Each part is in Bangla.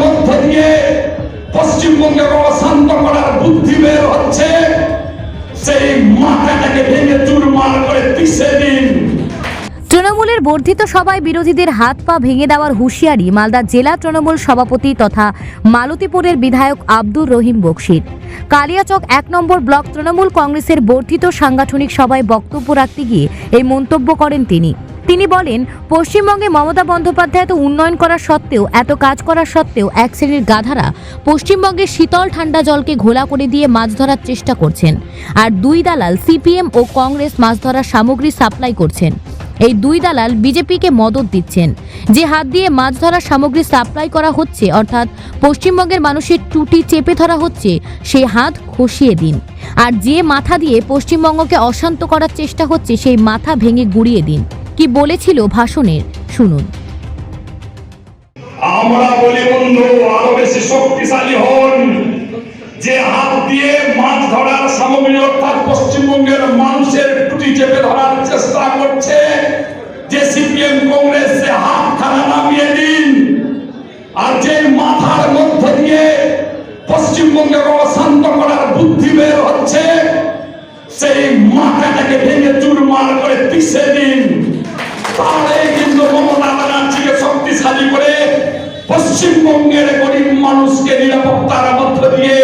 মধ্য দিয়ে অশান্ত করার বুদ্ধি বের হচ্ছে। সেই মাথাটাকে ভেঙে চুরমার করে দিন। তৃণমূলের বর্ধিত সভায় বিরোধীদের হাত পা ভেঙে দেওয়ার হুঁশিয়ারি মালদা জেলা তৃণমূল সভাপতি তথা মালতীপুরের বিধায়ক আব্দুর রহিম বক্সির। কালিয়াচক এক নম্বর ব্লক তৃণমূল কংগ্রেসের বর্ধিত সাংগঠনিক সভায় বক্তব্য রাখতে গিয়ে এই মন্তব্য করেন তিনি। তিনি বলেন, পশ্চিমবঙ্গে মমতা বন্দ্যোপাধ্যায় এত উন্নয়ন করা সত্ত্বেও, এত কাজ করা সত্ত্বেও এক শ্রেণির গাধারা পশ্চিমবঙ্গের শীতল ঠান্ডা জলকে ঘোলা করে দিয়ে মাছ ধরার চেষ্টা করছেন। আর দুই দালাল সিপিএম ও কংগ্রেস মাছ ধরার সামগ্রী সাপ্লাই করছেন। এই দুই দালাল বিজেপিকে মদত দিচ্ছেন। যে হাত দিয়ে মাছ ধরার সামগ্রী সাপ্লাই করা হচ্ছে, অর্থাৎ পশ্চিমবঙ্গের মানুষের টুটি চেপে ধরা হচ্ছে সেই হাত খসিয়ে দিন। আর যে মাথা দিয়ে পশ্চিমবঙ্গকে অশান্ত করার চেষ্টা হচ্ছে, সেই মাথা ভেঙে গুড়িয়ে দিন। কি বলেছিল ভাষণের? শুনুন। আমরা বলি, বন্ধু, আরও বেশি শক্তিশালী হন। যে হাত দিয়ে মাছ ধরার সামগ্রী অর্থাৎ পশ্চিমবঙ্গের মানুষের টুটি চেপে ধরার চেষ্টা করছে, যে সিপিএম কংগ্রেস সে হাত খানা নামিয়ে দিন আর যে মাথার মধ্য দিয়ে পশ্চিমবঙ্গে অশান্ত করার বুদ্ধি বের হচ্ছে, সেই মাথাটাকে ভেঙে চুরমার করে পিষে দিন। শক্তিশালী করে পশ্চিমবঙ্গের গরিব মানুষকে নিরাপত্তার মধ্য দিয়ে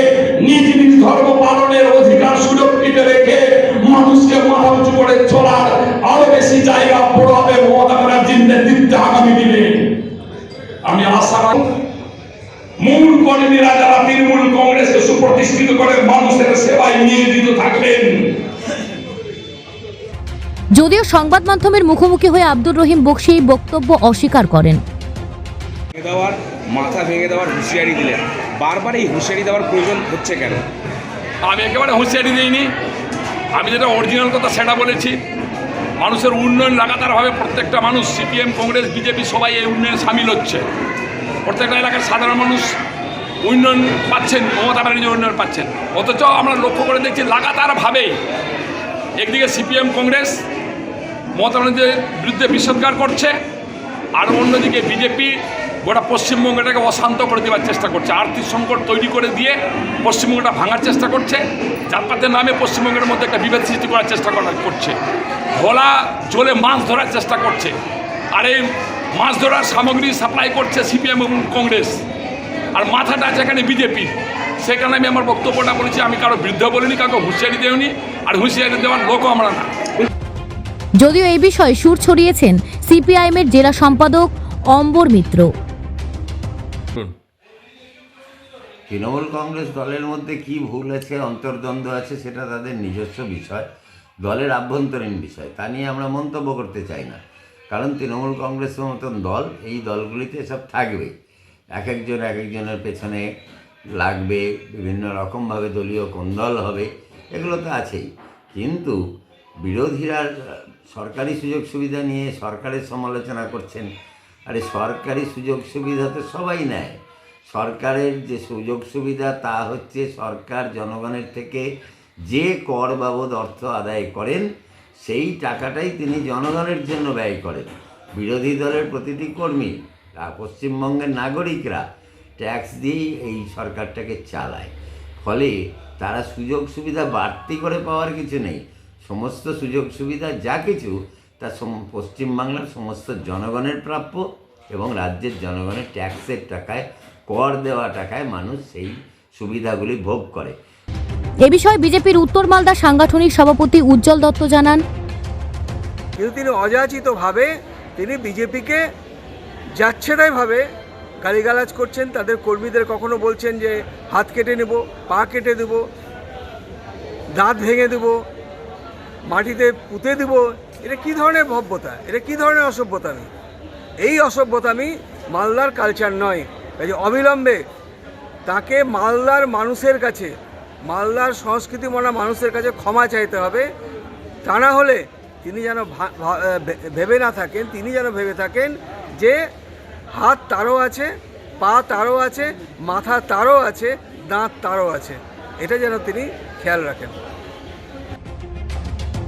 নিজ নিজ ধর্ম পালনের অধিকার সুরক্ষিত রেখে মানুষকে মাথা উঁচু করে চলার আরও বেশি জায়গা বড় হবে মমতা ব্যানার্জির নেতৃত্বে আগামী দিনে। আমি আশা মূল কর্মীরা যারা তৃণমূল কংগ্রেসকে সুপ্রতিষ্ঠিত করে মানুষের সেবায় নিয়োজিত থাকবেন যদিও সংবাদ মাধ্যমের মুখোমুখি হয়ে আব্দুর রহিম বক্সি এই বক্তব্য অস্বীকার করেন। দেওয়ার মাথা ভেঙে দেওয়ার হুঁশিয়ারি দিলেন। বারবার এই হুঁশিয়ারি দেওয়ার প্রয়োজন হচ্ছে কেন? আমি একেবারে হুঁশিয়ারি দিইনি। আমি যেটা অরিজিনাল কথা সেটা বলেছি। মানুষের উন্নয়ন লাগাতারভাবে প্রত্যেকটা মানুষ সিপিএম কংগ্রেস বিজেপি সবাই এই উন্নয়নে সামিল হচ্ছে। প্রত্যেকটা এলাকার সাধারণ মানুষ উন্নয়ন পাচ্ছেন মমতা ব্যানার্জি উন্নয়ন পাচ্ছেন। অথচ আমরা লক্ষ্য করে দেখছি লাগাতারভাবেই একদিকে সিপিএম কংগ্রেস মমতা ব্যানার্জির বিরুদ্ধে বিষোদ্গার করছে আর অন্যদিকে বিজেপি গোটা পশ্চিমবঙ্গটাকে অশান্ত করে দেওয়ার চেষ্টা করছে। আর্থিক সংকট তৈরি করে দিয়ে পশ্চিমবঙ্গটা ভাঙার চেষ্টা করছে। জাতপাতের নামে পশ্চিমবঙ্গের মধ্যে একটা বিভেদ সৃষ্টি করার চেষ্টা করা করছে। ভোলা জলে মাছ ধরার চেষ্টা করছে। আর এই মাছ ধরার সামগ্রী সাপ্লাই করছে সিপিএম এবং কংগ্রেস। আর মাথাটা আছে এখানে বিজেপি। সেখানে আমি আমার বক্তব্যটা বলেছি, আমি কারও বিরুদ্ধে বলিনি, কাউকে হুঁশিয়ারি দেওনি। আর হুঁশিয়ারি দেওয়ার লোকও আমরা না। যদিও এই বিষয়ে সুর ছড়িয়েছেন সিপিআইএমের জেলা সম্পাদক অম্বর মিত্র। তৃণমূল কংগ্রেস দলের মধ্যে কি ভুল আছে, অন্তর্দ্বন্দ্ব আছে, সেটা তাদের নিজস্ব বিষয়, দলের আভ্যন্তরীণ বিষয়, তা নিয়ে আমরা মন্তব্য করতে চাই না। কারণ তৃণমূল কংগ্রেসের মতন দল, এই দলগুলিতে সব থাকবে। এক একজন এক একজনের পেছনে লাগবে, বিভিন্ন রকমভাবে দলীয় কোন্দল হবে, এগুলো তো আছেই। কিন্তু বিরোধীরা সরকারি সুযোগ সুবিধা নিয়ে সরকারের সমালোচনা করছেন। আরে সরকারি সুযোগ সুবিধা তো সবাই নেয়। সরকারের যে সুযোগ সুবিধা তা হচ্ছে সরকার জনগণের থেকে যে কর বাবদ অর্থ আদায় করেন, সেই টাকাটাই তিনি জনগণের জন্য ব্যয় করেন। বিরোধী দলের প্রতিটি কর্মী পশ্চিমবঙ্গের নাগরিকরা ট্যাক্স দিয়েই এই সরকারটাকে চালায়। ফলে তারা সুযোগ সুবিধা বাড়তি করে পাওয়ার কিছু নেই। সমস্ত সুযোগ সুবিধা যা কিছু তা পশ্চিমবাংলার সমস্ত জনগণের প্রাপ্য এবং রাজ্যের জনগণের ট্যাক্সের টাকায় কর দেওয়া টাকায় মানুষ সেই সুবিধাগুলি ভোগ করে। এ বিষয়ে বিজেপির উত্তর মালদা সাংগঠনিক সভাপতি উজ্জ্বল দত্ত জানান। কিন্তু তিনি অযাচিতভাবে তিনি বিজেপিকে যাচ্ছে তাইভাবে গালিগালাজ করছেন তাদের কর্মীদের কখনো বলছেন যে হাত কেটে নেব পা কেটে দেব দাঁত ভেঙে দেব মাটিতে পুঁতে দেব, এটা কি ধরনের ভব্যতা এটা কি ধরনের অসভ্যতামি এই অসভ্যতামি মালদার কালচার নয়, এই যে অবিলম্বে তাকে মালদার মানুষের কাছে, মালদার সংস্কৃতি মনা মানুষের কাছে ক্ষমা চাইতে হবে। তা না হলে তিনি যেন ভেবে না থাকেন, তিনি যেন ভেবে থাকেন যে হাত তারও আছে, পা তারও আছে, মাথা তারও আছে, দাঁত তারও আছে। এটা যেন তিনি খেয়াল রাখেন।